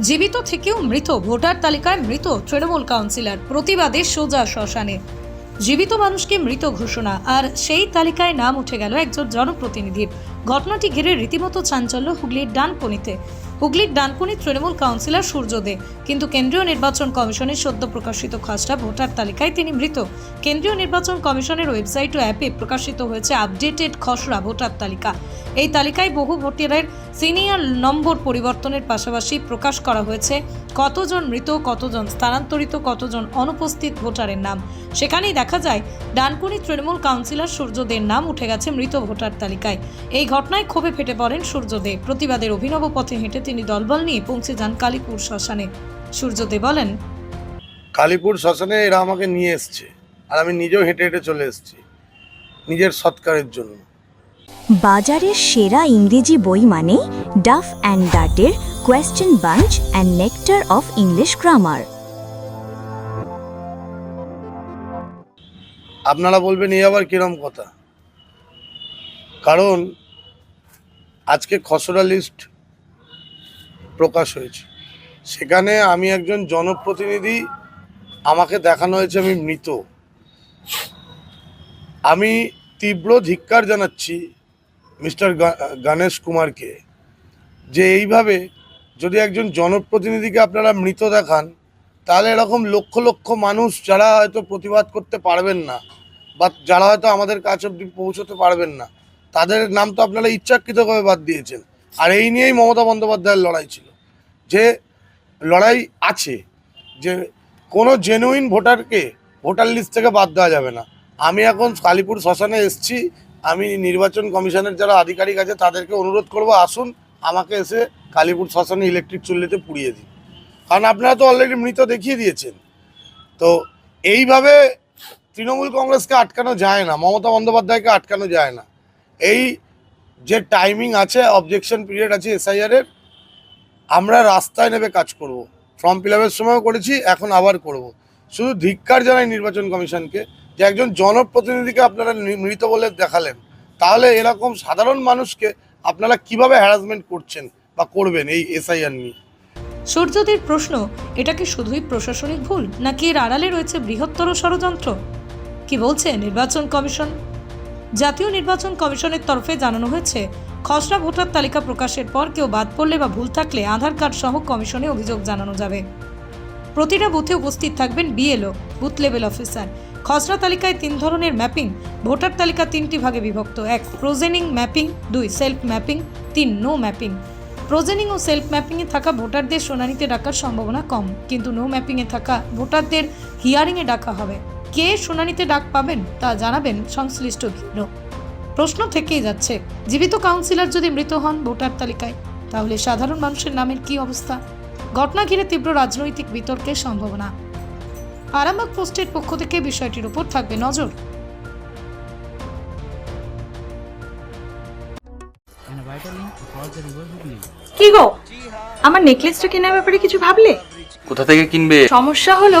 জীবিত থেকেও মৃত। ভোটার তালিকায় মৃত তৃণমূল কাউন্সিলর। প্রতিবাদে সোজা শ্মশানে। জীবিত মানুষকে মৃত ঘোষণা। আর সেই তালিকায় নাম উঠে গেল একজন জনপ্রতিনিধির। ঘটনাটি ঘিরে রীতিমতো চাঞ্চল্য হুগলির ডানকুনিতে। হুগলির ডানকুনি তৃণমূল কাউন্সিলর সূর্য দে কিন্তু কেন্দ্রীয় নির্বাচন কমিশনের সদ্য প্রকাশিত খসড়া ভোটার তালিকায় তিনি মৃত। কেন্দ্রীয় নির্বাচন কমিশনের ওয়েবসাইট ও অ্যাপে প্রকাশিত হয়েছে আপডেটেড খসড়া ভোটার তালিকা। এই তালিকায় বহু ভোটারের সিনিয়র নম্বর পরিবর্তনের পাশাপাশি প্রকাশ করা হয়েছে কতজন মৃত, কতজন স্থানান্তরিত, কতজন অনুপস্থিত ভোটারের নাম। সেখানেই দেখা যায়, ডানকুনি তৃণমূল কাউন্সিলর সূর্যদের নাম উঠে গেছে মৃত ভোটার তালিকায়। এই ঘটনায় ক্ষোভে ফেটে পড়েন সূর্যদে প্রতিবাদের অভিনব পথে হেঁটে তিনি দলবল নিয়ে পৌঁছে যান কালীপুর শ্মশানে। সূর্যদে বলেন কালীপুর শ্মশানে এরা আমাকে নিয়ে এসছে আর আমি নিজেও হেঁটে হেঁটে চলে এসেছি নিজের সৎকারের জন্য। বাজারের সেরা ইংরেজি বই মানে Duff and ডাটের question bunch and nectar of English grammar. আপনারা বলবেন এই আবার কিরম কথা? কারণ আজকে খসড়া লিস্ট প্রকাশ হয়েছে। সেখানে আমি একজন জনপ্রতিনিধি, আমাকে দেখানো হয়েছে আমি মৃত। আমি তীব্র ধিক্কার জানাচ্ছি মিস্টার গণেশ কুমারকে যে এইভাবে যদি একজন জনপ্রতিনিধিকে আপনারা মৃত দেখান, তাহলে এরকম লক্ষ লক্ষ মানুষ যারা হয়তো প্রতিবাদ করতে পারবেন না বা যারা হয়তো আমাদের কাছে অব্দি পৌঁছতে পারবেন না, তাদের নাম তো আপনারা ইচ্ছাকৃতভাবে বাদ দিয়েছেন। আর এই নিয়েই মমতা বন্দ্যোপাধ্যায়ের লড়াই ছিল। যে লড়াই আছে, যে কোনো জেনুইন ভোটারকে ভোটার লিস্ট থেকে বাদ দেওয়া যাবে না। আমি এখন কালীপুর শ্মশানে এসছি, আমি নির্বাচন কমিশনের যারা আধিকারিক আছে তাদেরকে অনুরোধ করব, আসুন আমাকে এসে কালীপুর শ্মশানে ইলেকট্রিক চুল্লিতে পুড়িয়ে দিন। কারণ আপনারা তো অলরেডি মৃত দেখিয়ে দিয়েছেন। তো এইভাবে তৃণমূল কংগ্রেসকে আটকানো যায় না, মমতা বন্দ্যোপাধ্যায়কে আটকানো যায় না। এই যে টাইমিং আছে অবজেকশন পিরিয়ড আছে এসআইআর এর আমরা রাস্তায় নেমে কাজ করব। ফর্ম ফিল আপের সময়ও করেছি, এখন আবার করব। শুধু ধিক্কার জানাই নির্বাচন কমিশনকে যে একজন জনপ্রতিনিধিকে আপনারা মৃত বলে দেখালেন। তাহলে এরকম সাধারণ মানুষকে আপনারা কীভাবে হ্যারাসমেন্ট করছেন বা করবেন এই এসআইআর নিয়ে? সূর্যদের প্রশ্ন, এটা কি শুধুই প্রশাসনিক ভুল, নাকি এর আড়ালে রয়েছে বৃহত্তর ষড়যন্ত্র? কি বলছে নির্বাচন কমিশন? জাতীয় নির্বাচন কমিশনের তরফে জানানো হয়েছে খসড়া ভোটার তালিকা প্রকাশের পর কেউ বাদ পড়লে বা ভুল থাকলে আধার কার্ড সহ কমিশনে অভিযোগ জানানো যাবে। প্রতিটা বুথে উপস্থিত থাকবেন বিএলও, বুথ লেভেল অফিসার। খসড়া তালিকায় তিন ধরনের ম্যাপিং। ভোটার তালিকা তিনটি ভাগে বিভক্ত। এক, প্রোজেনিং ম্যাপিং। দুই, সেলফ ম্যাপিং। তিন, নো ম্যাপিং। প্রোজেনিং ও সেলফ ম্যাপিংয়ে থাকা ভোটারদের শুনানিতে ডাকার সম্ভাবনা কম। কিন্তু নো ম্যাপিংয়ে থাকা ভোটারদের হিয়ারিংয়ে ডাকা হবে। কে শুনানিতে ডাক পাবেন তা জানাবেন সংশ্লিষ্ট ভিন্ন প্রশ্ন থেকেই যাচ্ছে জীবিত কাউন্সিলর যদি মৃত হন ভোটার তালিকায় তাহলে সাধারণ মানুষের নামের কি অবস্থা? ঘটনা ঘিরে তীব্র রাজনৈতিক বিতর্কের সম্ভাবনা। আরামবাগ পোস্টের পক্ষ থেকে বিষয়টির উপর থাকবে নজর. কি গো? আমার নেকলেসটা কেনার ব্যাপারে কিছু ভাবলে? কোথা থেকে কিনবে? সমস্যা হলো